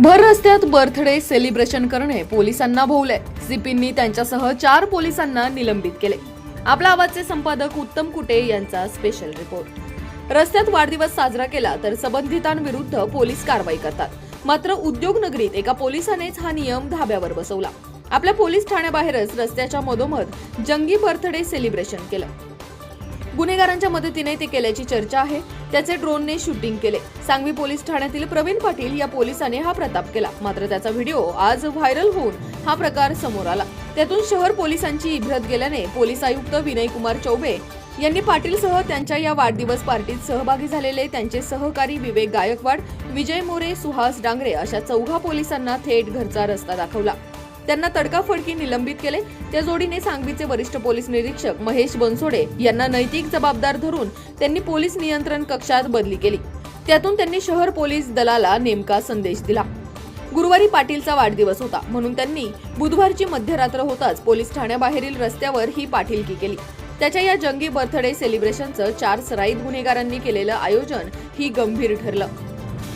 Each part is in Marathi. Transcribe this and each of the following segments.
भर रस्त्यात बर्थडे सेलिब्रेशन करणे पोलिसांना भोवले. सीपींनी त्यांच्यासह चार पोलिसांना निलंबित केले. आपला आवाजचे संपादक उत्तम कुटे यांचा स्पेशल रिपोर्ट रस्त्यात वाढदिवस साजरा केला तर संबंधितांविरुद्ध पोलीस कारवाई करतात. मात्र उद्योगनगरीत एका पोलिसानेच हा नियम धाब्यावर बसवला. आपल्या पोलीस ठाण्याबाहेरच रस्त्याच्या मधोमध जंगी बर्थडे सेलिब्रेशन केलं. गुन्हेगारांच्या मदतीने ते केल्याची चर्चा आहे. त्याचे ड्रोनने शूटिंग केले. सांगवी पोलीस ठाण्यातील प्रवीण पाटील या पोलिसाने हा प्रताप केला. मात्र त्याचा व्हिडिओ आज व्हायरल होऊन हा प्रकार समोर आला. त्यातून शहर पोलिसांची इभ्रत गेल्याने पोलीस आयुक्त विनय कुमार चौबे यांनी पाटीलसह त्यांच्या या वाढदिवस पार्टीत सहभागी झालेले त्यांचे सहकारी विवेक गायकवाड विजय मोरे सुहास डांगरे अशा चौघा पोलिसांना थेट घरचा रस्ता दाखवला. त्यांना तडकाफडकी निलंबित केले. त्या जोडीने सांगवीचे वरिष्ठ पोलीस निरीक्षक महेश बनसोडे यांना नैतिक जबाबदार धरून त्यांनी पोलीस नियंत्रण कक्षात बदली केली. त्यातून त्यांनी शहर पोलीस दलाला नेमका संदेश दिला. गुरुवारी पाटीलचा वाढदिवस होता. म्हणून त्यांनी बुधवारची मध्यरात्र होताच पोलीस ठाण्याबाहेरील रस्त्यावर ही पाठीलकी केली. त्याच्या या जंगी बर्थडे सेलिब्रेशनचं चार सराईत गुन्हेगारांनी केलेलं आयोजन ही गंभीर ठरलं.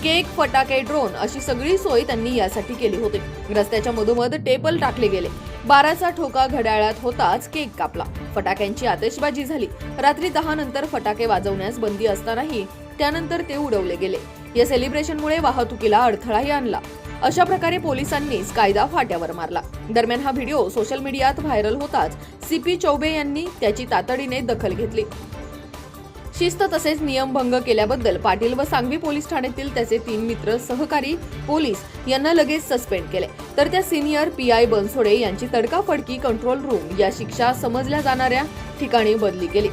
केक फटाके ड्रोन अशी सगळी सोय त्यांनी यासाठी केली होती. रस्त्याच्या मधोमध टेबल टाकले गेले. बाराचा ठोका घड्याळात होताच केक कापला. फटाक्यांची आतिषबाजी झाली. रात्री दहा नंतर फटाके वाजवण्यास बंदी असतानाही त्यानंतर ते उडवले गेले. या सेलिब्रेशनमुळे वाहतुकीला अडथळाही आणला. अशा प्रकारे पोलिसांनीच कायदा फाट्यावर मारला. दरम्यान हा व्हिडिओ सोशल मीडियात व्हायरल होताच सीपी चौबे यांनी त्याची तातडीने दखल घेतली. शिस्त तसेच नियमभंग केल्याबद्दल पाटील व सांगवी पोलीस ठाण्यातील त्याचे तीन मित्र सहकारी पोलीस यांना लगेच सस्पेंड केले. तर त्या सिनियर पी आय बनसोडे यांची तडकाफडकी कंट्रोल रूम या शिक्षा समजल्या जाणाऱ्या ठिकाणी बदली केली.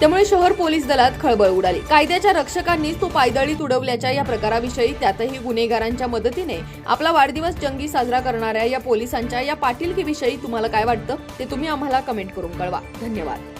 त्यामुळे शहर पोलीस दलात खळबळ उडाली. कायद्याच्या रक्षकांनीच तो पायदळीत उडवल्याच्या या प्रकाराविषयी त्यातही गुन्हेगारांच्या मदतीने आपला वाढदिवस जंगी साजरा करणाऱ्या या पोलिसांच्या या पाटीलकीविषयी तुम्हाला काय वाटतं ते तुम्ही आम्हाला कमेंट करून कळवा. धन्यवाद.